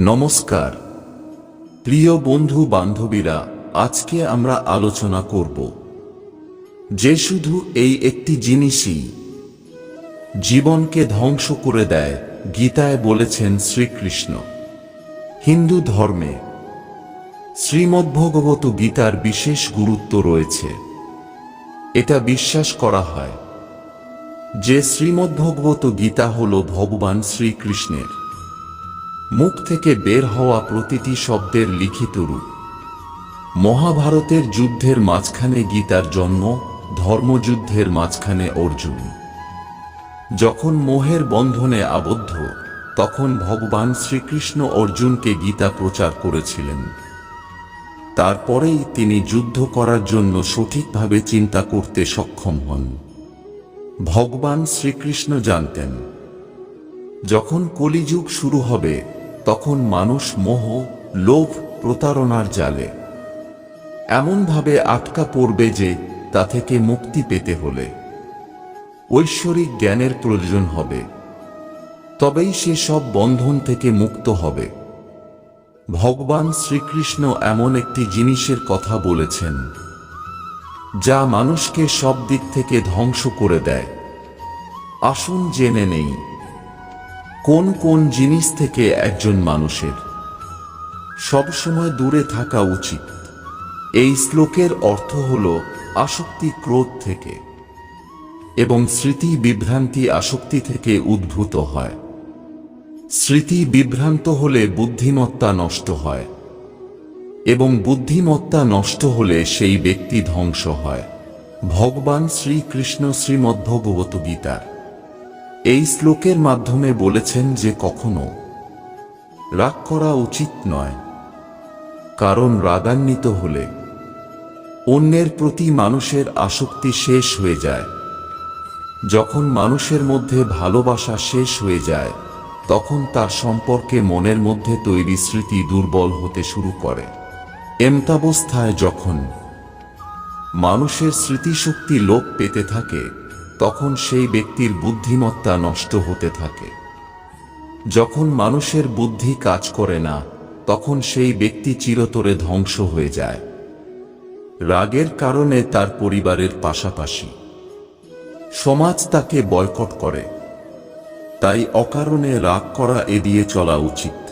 নমস্কার। প্রিয় বন্ধু বান্ধবীরা, আজকে আমরা আলোচনা করব যে শুধু এই একটি জিনিসই জীবনকে ধ্বংস করে দেয়, গীতায় বলেছেন শ্রীকৃষ্ণ। হিন্দু ধর্মে শ্রীমদ্ভগবত গীতার বিশেষ গুরুত্ব রয়েছে। এটা বিশ্বাস করা হয় যে শ্রীমদ্ভগবত গীতা হল ভগবান শ্রীকৃষ্ণের মুখ থেকে বের হওয়া প্রতিটি শব্দের লিখিত রূপ। মহাভারতের যুদ্ধের মাঝখানে গীতার জন্ম, ধর্মযুদ্ধের মাঝখানে অর্জুন। যখন মোহের বন্ধনে আবদ্ধ, তখন ভগবান শ্রীকৃষ্ণ অর্জুনকে গীতা প্রচার করেছিলেন। তারপরেই তিনি যুদ্ধ করার জন্য সঠিকভাবে চিন্তা করতে সক্ষম হন। ভগবান শ্রীকৃষ্ণ জানতেন, যখন কলিযুগ শুরু হবে তখন মানুষ মোহ, লোভ প্রতারণার জালে। এমনভাবে আটকা পড়বে যে তা থেকে মুক্তি পেতে হলে। ঐশ্বরিক জ্ঞানের প্রয়োজন হবে। তবেই সে সব বন্ধন থেকে মুক্ত হবে। ভগবান শ্রীকৃষ্ণ এমন একটি জিনিসের কথা বলেছেন, যা মানুষকে সব দিক থেকে ধ্বংস করে দেয়। আসুন জেনে নেই কোন কোন জিনিস থেকে একজন মানুষের সবসময় দূরে থাকা উচিত? এই শ্লোকের অর্থ হল আসক্তি ক্রোধ থেকে এবং স্মৃতি বিভ্রান্তি আসক্তি থেকে উদ্ভূত হয়। স্মৃতি বিভ্রান্ত হলে বুদ্ধিমত্তা নষ্ট হয় এবং বুদ্ধিমত্তা নষ্ট হলে সেই ব্যক্তি ধ্বংস হয়। ভগবান শ্রীকৃষ্ণ শ্রীমদ্ভগবত গীতার। এই শ্লোকের মাধ্যমে বলেছেন যে কখনো রাগ করা উচিত নয়, কারণ রাগান্বিত হলে অন্যের প্রতি মানুষের আসক্তি শেষ হয়ে যায়। যখন মানুষের মধ্যে ভালোবাসা শেষ হয়ে যায়, তখন তার সম্পর্কে মনের মধ্যে তৈরি স্মৃতি দুর্বল হতে শুরু করে। এমতাবস্থায় যখন মানুষের স্মৃতিশক্তি লোপ পেতে থাকে তখন সেই ব্যক্তির বুদ্ধিমত্তা নষ্ট হতে থাকে। যখন মানুষের বুদ্ধি কাজ করে না, তখন সেই ব্যক্তি চিরতরে ধ্বংস হয়ে যায়। রাগের কারণে তার পরিবারের পাশাপাশি। সমাজ তাকে বয়কট করে। তাই অকারণে রাগ করা এড়িয়ে চলা উচিত।